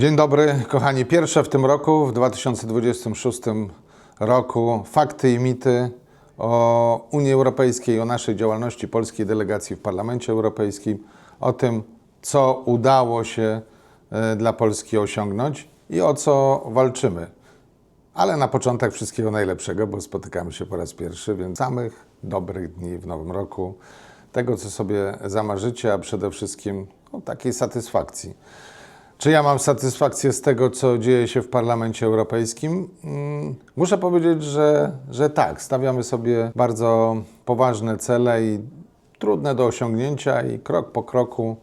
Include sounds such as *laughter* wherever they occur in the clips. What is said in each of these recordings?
Dzień dobry, kochani. Pierwsze w tym roku, w 2026 roku, fakty i mity o Unii Europejskiej, o naszej działalności polskiej delegacji w Parlamencie Europejskim, o tym, co udało się e, dla Polski osiągnąć i o co walczymy. Ale na początek wszystkiego najlepszego, bo spotykamy się po raz pierwszy, więc samych dobrych dni w nowym roku, tego, co sobie zamarzycie, a przede wszystkim no, takiej satysfakcji. Czy ja mam satysfakcję z tego, co dzieje się w Parlamencie Europejskim? Mm, Muszę powiedzieć, że, że tak. Stawiamy sobie bardzo poważne cele i trudne do osiągnięcia, i krok po kroku,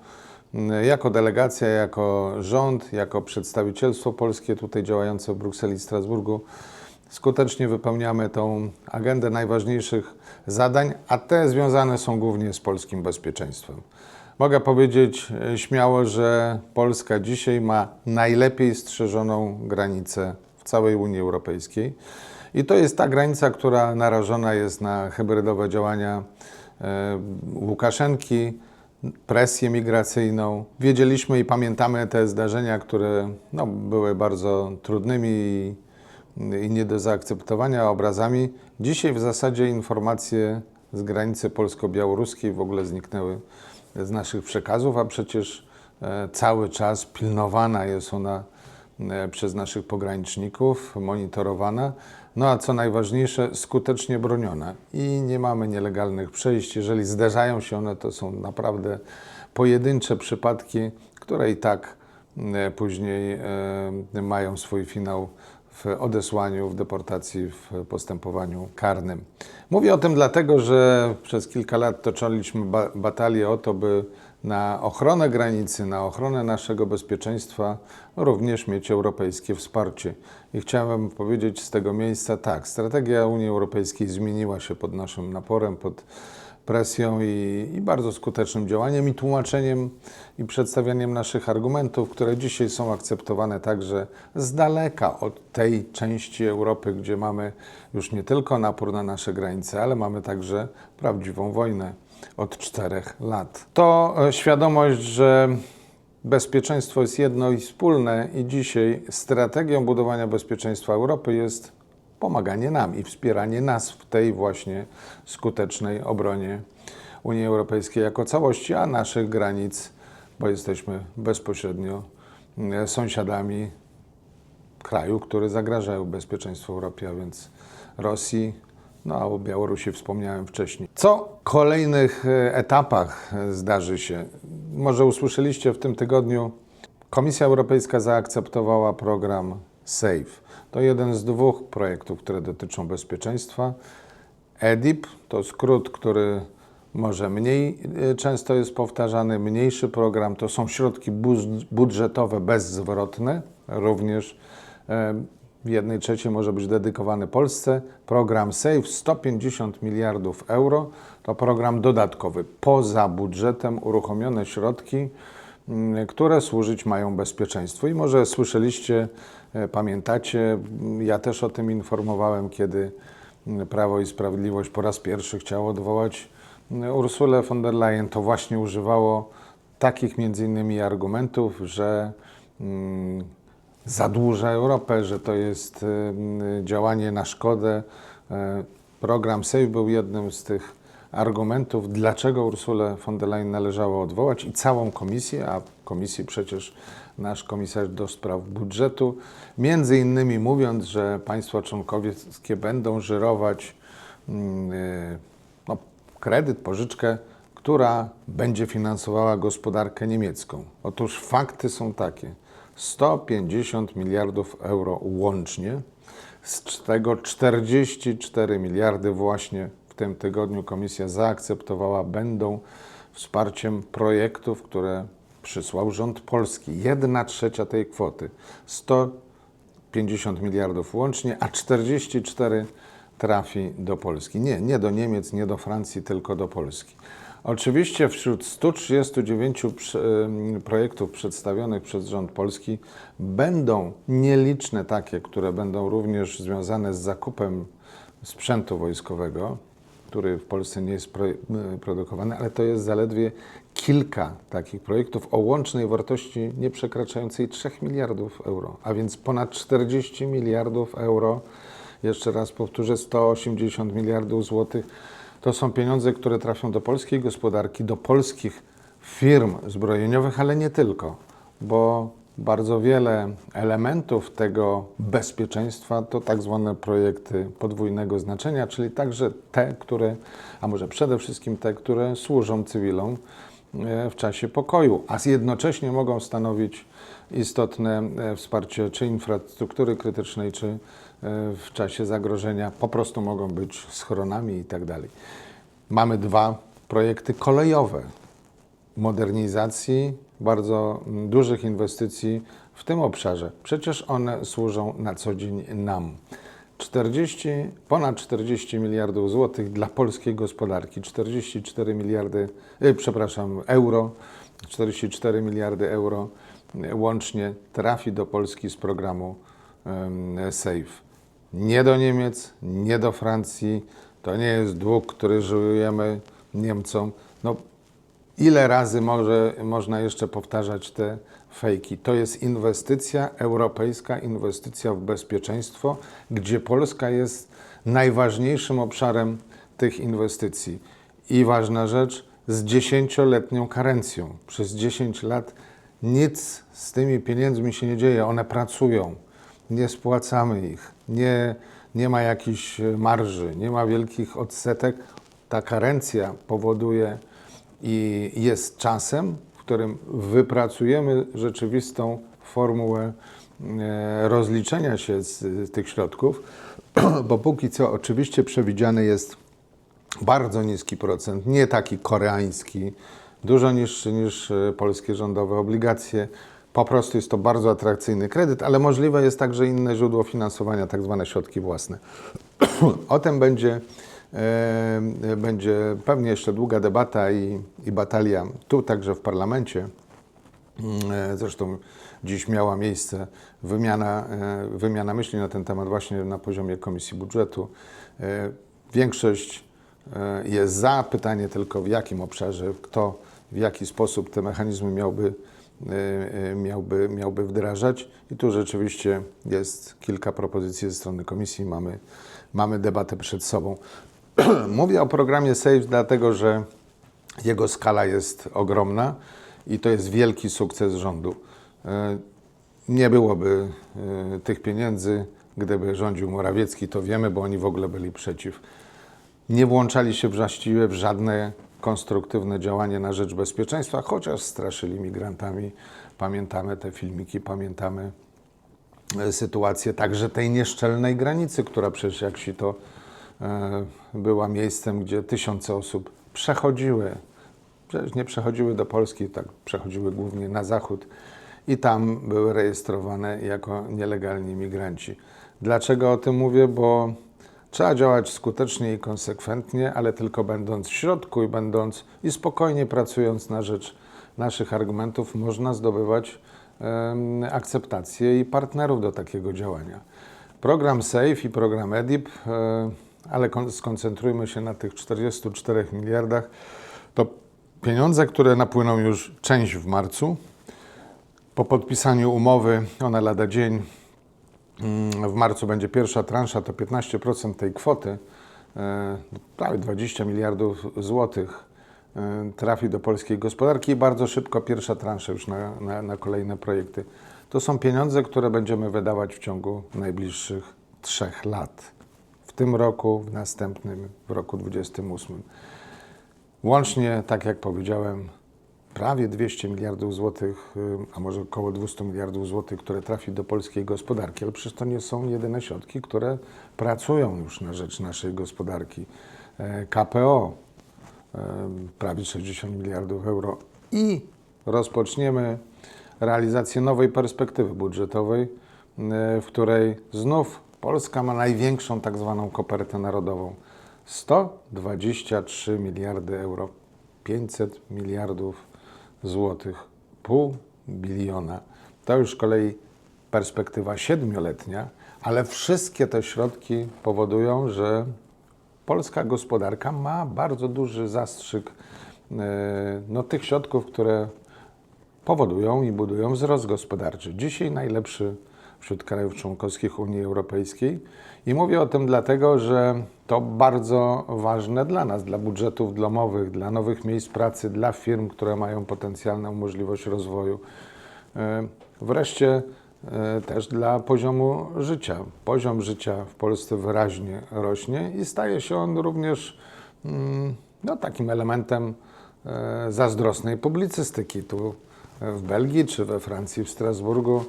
mm, jako delegacja, jako rząd, jako przedstawicielstwo polskie tutaj działające w Brukseli i Strasburgu, skutecznie wypełniamy tą agendę najważniejszych zadań, a te związane są głównie z polskim bezpieczeństwem. Mogę powiedzieć e, śmiało, że Polska dzisiaj ma najlepiej strzeżoną granicę w całej Unii Europejskiej. I to jest ta granica, która narażona jest na hybrydowe działania e, Łukaszenki, presję migracyjną. Wiedzieliśmy i pamiętamy te zdarzenia, które no, były bardzo trudnymi i, i nie do zaakceptowania obrazami. Dzisiaj w zasadzie informacje z granicy polsko-białoruskiej w ogóle zniknęły z naszych przekazów, a przecież e, cały czas pilnowana jest ona e, przez naszych pograniczników, monitorowana, no a co najważniejsze, skutecznie broniona. I nie mamy nielegalnych przejść. Jeżeli zdarzają się one, to są naprawdę pojedyncze przypadki, które i tak e, później mają swój finał w odesłaniu, w deportacji, w postępowaniu karnym. Mówię o tym dlatego, że przez kilka lat toczyliśmy ba- batalię o to, by na ochronę granicy, na ochronę naszego bezpieczeństwa również mieć europejskie wsparcie. I chciałem powiedzieć z tego miejsca tak, strategia Unii Europejskiej zmieniła się pod naszym naporem, pod presją i, i bardzo skutecznym działaniem i tłumaczeniem i przedstawianiem naszych argumentów, które dzisiaj są akceptowane także z daleka od tej części Europy, gdzie mamy już nie tylko napór na nasze granice, ale mamy także prawdziwą wojnę od czterech lat. To e, świadomość, że bezpieczeństwo jest jedno i wspólne i dzisiaj strategią budowania bezpieczeństwa Europy jest pomaganie nam i wspieranie nas w tej właśnie skutecznej obronie Unii Europejskiej jako całości, a naszych granic, bo jesteśmy bezpośrednio e, sąsiadami kraju, który zagrażają bezpieczeństwu Europie, a więc Rosji, no a o Białorusi wspomniałem wcześniej. Co w kolejnych e, etapach zdarzy się? Może usłyszeliście w tym tygodniu, Komisja Europejska zaakceptowała program SAFE. To jeden z dwóch projektów, które dotyczą bezpieczeństwa. EDIP to skrót, który może mniej e, często jest powtarzany, mniejszy program. To są środki budżetowe bezzwrotne, również e, w jednej trzeciej może być dedykowany Polsce. Program SAFE 150 miliardów euro to program dodatkowy, poza budżetem uruchomione środki, które służyć mają bezpieczeństwu. I może słyszeliście, e, pamiętacie, m, ja też o tym informowałem, kiedy m, Prawo i Sprawiedliwość po raz pierwszy chciało odwołać Ursulę von der Leyen, to właśnie używało takich między innymi argumentów, że mm, zadłuża Europę, że to jest y, działanie na szkodę. E, Program SAFE był jednym z tych argumentów, dlaczego Ursulę von der Leyen należało odwołać i całą komisję, a komisji przecież nasz komisarz do spraw budżetu, między innymi mówiąc, że państwa członkowskie będą żyrować mm, y, no, kredyt, pożyczkę, która będzie finansowała gospodarkę niemiecką. Otóż fakty są takie. 150 miliardów euro łącznie, z tego 44 miliardy właśnie tym tygodniu komisja zaakceptowała, będą wsparciem projektów, które przysłał rząd polski. Jedna trzecia tej kwoty. 150 miliardów łącznie, a 44 trafi do Polski. Nie, nie do Niemiec, nie do Francji, tylko do Polski. Oczywiście wśród 139 przy- ym, projektów przedstawionych przez rząd polski będą nieliczne takie, które będą również związane z zakupem sprzętu wojskowego. Który w Polsce nie jest pro, produkowany, ale to jest zaledwie kilka takich projektów o łącznej wartości nie przekraczającej 3 miliardów euro, a więc ponad 40 miliardów euro. Jeszcze raz powtórzę, 180 miliardów złotych. To są pieniądze, które trafią do polskiej gospodarki, do polskich firm zbrojeniowych, ale nie tylko, bo bardzo wiele elementów tego bezpieczeństwa to tak zwane projekty podwójnego znaczenia, czyli także te, które, a może przede wszystkim te, które służą cywilom e, w czasie pokoju, a jednocześnie mogą stanowić istotne e, wsparcie czy infrastruktury krytycznej, czy e, w czasie zagrożenia po prostu mogą być schronami i tak. Mamy dwa projekty kolejowe, modernizacji, bardzo dużych inwestycji w tym obszarze. Przecież one służą na co dzień nam. 40, ponad 40 miliardów złotych dla polskiej gospodarki, 44 miliardy, e, przepraszam, euro, 44 miliardy euro e, łącznie trafi do Polski z programu em, SAFE. Nie do Niemiec, nie do Francji. To nie jest dług, który żyjemy Niemcom. No, Ile razy może, można jeszcze powtarzać te fejki? To jest inwestycja europejska, inwestycja w bezpieczeństwo, gdzie Polska jest najważniejszym obszarem tych inwestycji. I ważna rzecz, z dziesięcioletnią karencją. Przez 10 lat nic z tymi pieniędzmi się nie dzieje, one pracują. Nie spłacamy ich, nie, nie ma jakichś marży, nie ma wielkich odsetek. Ta karencja powoduje, i jest czasem, w którym wypracujemy rzeczywistą formułę e, rozliczenia się z, tych środków, *clears throat* bo póki co oczywiście przewidziany jest bardzo niski procent, nie taki koreański, dużo niższy niż e, polskie rządowe obligacje. Po prostu jest to bardzo atrakcyjny kredyt, ale możliwe jest także inne źródło finansowania, tak zwane środki własne. *clears throat* o tym będzie będzie pewnie jeszcze długa debata i, i batalia tu także w parlamencie. Mm, e, Zresztą dziś miała miejsce wymiana, e, wymiana myśli na ten temat właśnie na poziomie Komisji Budżetu. Większość jest za, pytanie tylko w jakim obszarze, kto w jaki sposób te mechanizmy miałby, miałby, miałby wdrażać. I tu rzeczywiście jest kilka propozycji ze strony Komisji, mamy, mamy debatę przed sobą. *clears throat* Mówię o programie SAFE dlatego, że jego skala jest ogromna i to jest wielki sukces rządu. E, Nie byłoby e, tych pieniędzy, gdyby rządził Morawiecki, to wiemy, bo oni w ogóle byli przeciw. Nie włączali się właściwie w żadne konstruktywne działanie na rzecz bezpieczeństwa, chociaż straszyli migrantami. Pamiętamy te filmiki, pamiętamy e, sytuację także tej nieszczelnej granicy, która przecież jak się to była miejscem, gdzie tysiące osób przechodziły, przecież nie przechodziły do Polski, tak przechodziły głównie na zachód i tam były rejestrowane jako nielegalni migranci. Dlaczego o tym mówię? Bo trzeba działać skutecznie i konsekwentnie, ale tylko będąc w środku i będąc i spokojnie pracując na rzecz naszych argumentów, można zdobywać um, akceptację i partnerów do takiego działania. Program SAFE i program EDIP um, ale skoncentrujmy się na tych 44 miliardach. To pieniądze, które napłyną już część w marcu. Po podpisaniu umowy, ona lada dzień, mm, w marcu będzie pierwsza transza, to 15% tej kwoty, e, prawie 20 miliardów złotych e, trafi do polskiej gospodarki i bardzo szybko pierwsza transza już na, na, na kolejne projekty. To są pieniądze, które będziemy wydawać w ciągu najbliższych trzech lat tym roku, w następnym, w roku 2028. Łącznie, tak jak powiedziałem, prawie 200 miliardów złotych, y, a może około 200 miliardów złotych, które trafi do polskiej gospodarki, ale przecież to nie są jedyne środki, które pracują już na rzecz naszej gospodarki. E, KPO prawie 60 miliardów euro i rozpoczniemy realizację nowej perspektywy budżetowej, e, w której znów Polska ma największą tak zwaną kopertę narodową. 123 miliardy euro, 500 miliardów złotych, pół biliona. To już z kolei perspektywa siedmioletnia, ale wszystkie te środki powodują, że polska gospodarka ma bardzo duży zastrzyk e, no, tych środków, które powodują i budują wzrost gospodarczy. Dzisiaj najlepszy wśród krajów członkowskich Unii Europejskiej. I mówię o tym dlatego, że to bardzo ważne dla nas, dla budżetów domowych, dla nowych miejsc pracy, dla firm, które mają potencjalną możliwość rozwoju. E, Wreszcie e, też dla poziomu życia. Poziom życia w Polsce wyraźnie rośnie i staje się on również mm, no, takim elementem e, zazdrosnej publicystyki. Tu w Belgii czy we Francji, w Strasburgu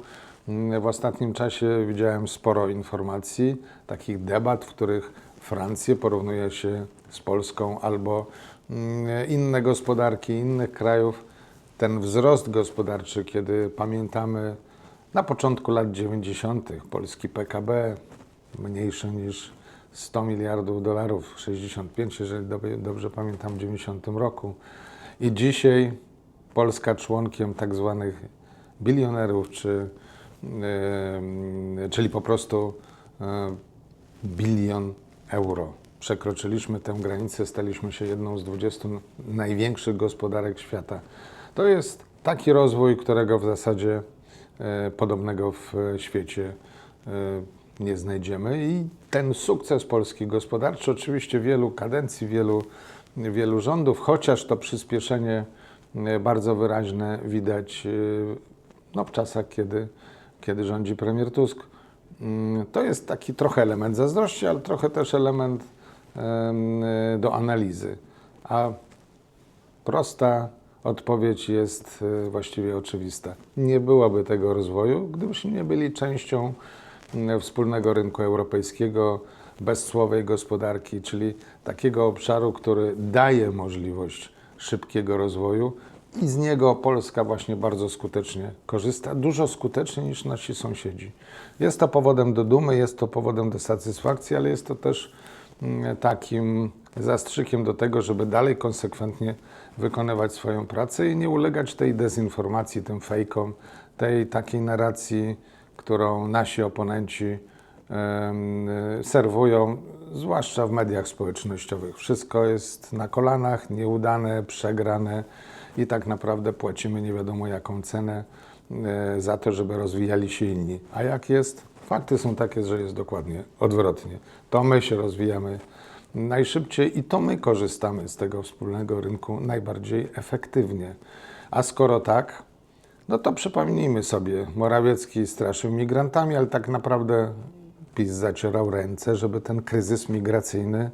w ostatnim czasie widziałem sporo informacji, takich debat, w których Francję porównuje się z Polską albo mm, inne gospodarki innych krajów. Ten wzrost gospodarczy, kiedy pamiętamy na początku lat 90. polski PKB mniejszy niż 100 miliardów dolarów, 65, jeżeli dob- dobrze pamiętam, w 90 roku. I dzisiaj Polska członkiem tak zwanych bilionerów, czy, czyli po prostu yy, bilion euro. Przekroczyliśmy tę granicę, staliśmy się jedną z 20 największych gospodarek świata. To jest taki rozwój, którego w zasadzie e, podobnego w świecie e, nie znajdziemy. I ten sukces Polski gospodarczy, oczywiście wielu kadencji, wielu, wielu rządów, chociaż to przyspieszenie e, bardzo wyraźne widać e, no, w czasach, kiedy, kiedy rządzi premier Tusk. Mm, To jest taki trochę element zazdrości, ale trochę też element em, e, do analizy. A prosta odpowiedź jest e, właściwie oczywista. Nie byłoby tego rozwoju, gdybyśmy nie byli częścią wspólnego rynku europejskiego, bezcłowej gospodarki, czyli takiego obszaru, który daje możliwość szybkiego rozwoju i z niego Polska właśnie bardzo skutecznie korzysta, dużo skuteczniej niż nasi sąsiedzi. Jest to powodem do dumy, jest to powodem do satysfakcji, ale jest to też mm, takim zastrzykiem do tego, żeby dalej konsekwentnie wykonywać swoją pracę i nie ulegać tej dezinformacji, tym fejkom, tej takiej narracji, którą nasi oponenci serwują, zwłaszcza w mediach społecznościowych. Wszystko jest na kolanach, nieudane, przegrane i tak naprawdę płacimy nie wiadomo jaką cenę e, za to, żeby rozwijali się inni. A jak jest? Fakty są takie, że jest dokładnie odwrotnie. To my się rozwijamy najszybciej i to my korzystamy z tego wspólnego rynku najbardziej efektywnie. A skoro tak, no to przypomnijmy sobie, Morawiecki straszył migrantami, ale tak naprawdę PiS zacierał ręce, żeby ten kryzys migracyjny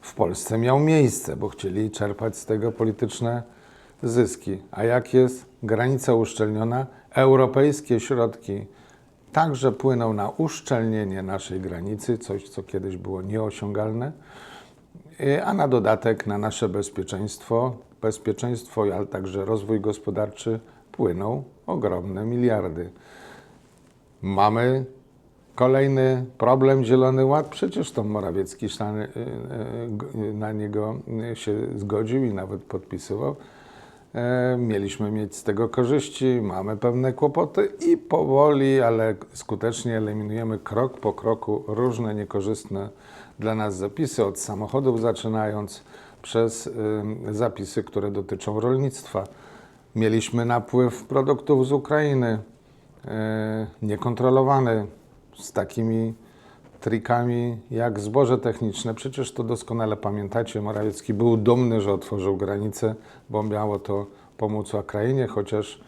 w Polsce miał miejsce, bo chcieli czerpać z tego polityczne zyski. A jak jest granica uszczelniona, europejskie środki także płyną na uszczelnienie naszej granicy, coś co kiedyś było nieosiągalne, y, a na dodatek na nasze bezpieczeństwo, bezpieczeństwo, ale także rozwój gospodarczy płyną ogromne miliardy. Mamy kolejny problem Zielony Ład. Przecież to Morawiecki szan- y, y, na niego się zgodził i nawet podpisywał. E, Mieliśmy mieć z tego korzyści, mamy pewne kłopoty i powoli, ale skutecznie eliminujemy krok po kroku różne niekorzystne dla nas zapisy, od samochodów zaczynając, przez y, zapisy, które dotyczą rolnictwa. Mieliśmy napływ produktów z Ukrainy, e, niekontrolowany, z takimi trikami jak zboże techniczne. Przecież to doskonale pamiętacie. Morawiecki był dumny, że otworzył granicę, bo miało to pomóc Ukrainie, chociaż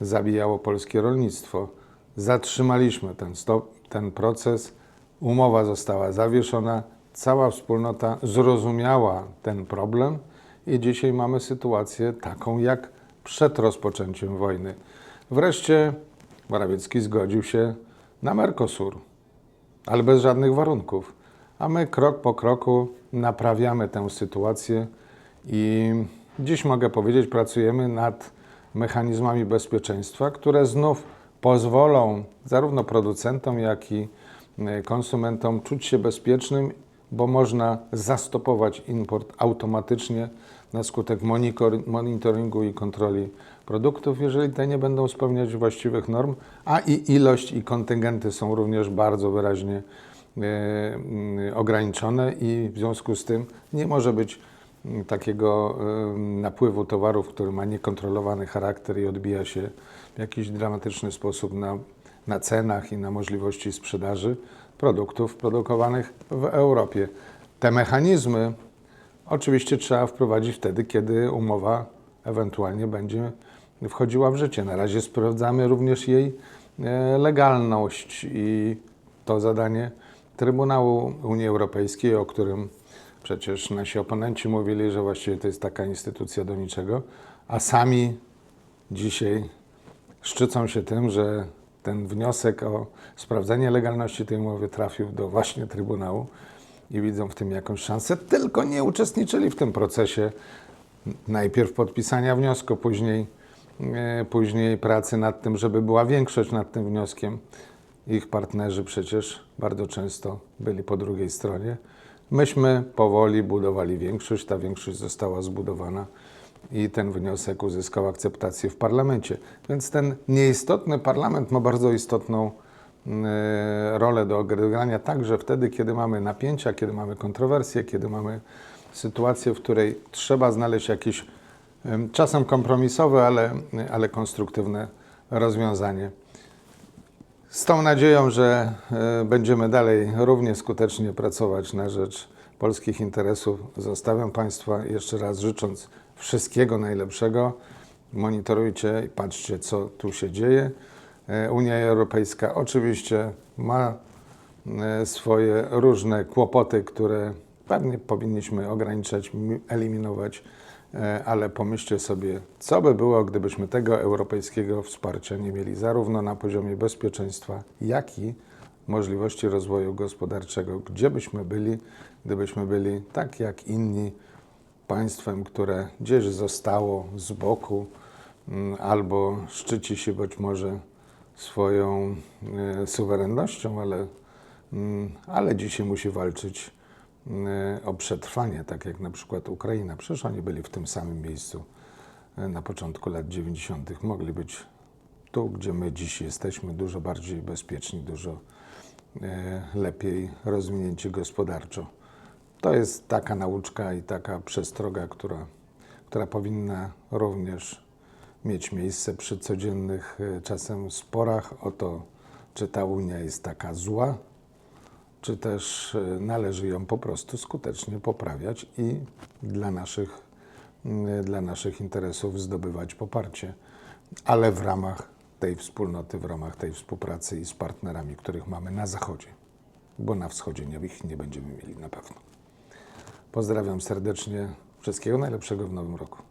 zabijało polskie rolnictwo. Zatrzymaliśmy ten, stop, ten proces, umowa została zawieszona, cała wspólnota zrozumiała ten problem i dzisiaj mamy sytuację taką jak przed rozpoczęciem wojny. Wreszcie Morawiecki zgodził się na Mercosur ale bez żadnych warunków. A my krok po kroku naprawiamy tę sytuację i dziś mogę powiedzieć, pracujemy nad mechanizmami bezpieczeństwa, które znów pozwolą zarówno producentom, jak i e, konsumentom czuć się bezpiecznym, bo można zastopować import automatycznie na skutek monitoringu i kontroli produktów, jeżeli te nie będą spełniać właściwych norm, a i ilość i kontyngenty są również bardzo wyraźnie mm, ograniczone i w związku z tym nie może być mm, takiego e, napływu towarów, który ma niekontrolowany charakter i odbija się w jakiś dramatyczny sposób na, na cenach i na możliwości sprzedaży produktów produkowanych w Europie. Te mechanizmy oczywiście trzeba wprowadzić wtedy, kiedy umowa ewentualnie będzie wchodziła w życie. Na razie sprawdzamy również jej e, legalność i to zadanie Trybunału Unii Europejskiej, o którym przecież nasi oponenci mówili, że właściwie to jest taka instytucja do niczego, a sami dzisiaj szczycą się tym, że ten wniosek o sprawdzenie legalności tej umowy trafił do właśnie Trybunału i widzą w tym jakąś szansę, tylko nie uczestniczyli w tym procesie najpierw podpisania wniosku, później, e, później pracy nad tym, żeby była większość nad tym wnioskiem. Ich partnerzy przecież bardzo często byli po drugiej stronie. Myśmy powoli budowali większość, ta większość została zbudowana i ten wniosek uzyskał akceptację w parlamencie. Więc ten nieistotny parlament ma bardzo istotną rolę do odegrania także wtedy, kiedy mamy napięcia, kiedy mamy kontrowersje, kiedy mamy sytuację, w której trzeba znaleźć jakieś em, czasem kompromisowe, ale, ale konstruktywne rozwiązanie. Z tą nadzieją, że e, będziemy dalej równie skutecznie pracować na rzecz polskich interesów, zostawiam Państwa jeszcze raz życząc wszystkiego najlepszego. Monitorujcie i patrzcie, co tu się dzieje. E, Unia Europejska oczywiście ma e, swoje różne kłopoty, które pewnie powinniśmy ograniczać, mi- eliminować, e, ale pomyślcie sobie, co by było, gdybyśmy tego europejskiego wsparcia nie mieli, zarówno na poziomie bezpieczeństwa, jak i możliwości rozwoju gospodarczego. Gdzie byśmy byli, gdybyśmy byli tak jak inni państwem, które gdzieś zostało z boku mm, albo szczyci się być może swoją e, suwerennością, ale, mm, ale dzisiaj musi walczyć e, o przetrwanie, tak jak na przykład Ukraina. Przecież oni byli w tym samym miejscu e, na początku lat 90. Mogli być tu, gdzie my dziś jesteśmy, dużo bardziej bezpieczni, dużo lepiej rozwinięci gospodarczo. To jest taka nauczka i taka przestroga, która, która powinna również mieć miejsce przy codziennych e, czasem sporach o to, czy ta Unia jest taka zła, czy też e, należy ją po prostu skutecznie poprawiać i dla naszych, m, dla naszych interesów zdobywać poparcie, ale w ramach tej wspólnoty, w ramach tej współpracy i z partnerami, których mamy na Zachodzie, bo na Wschodzie ich nie będziemy mieli na pewno. Pozdrawiam serdecznie, wszystkiego najlepszego w nowym roku.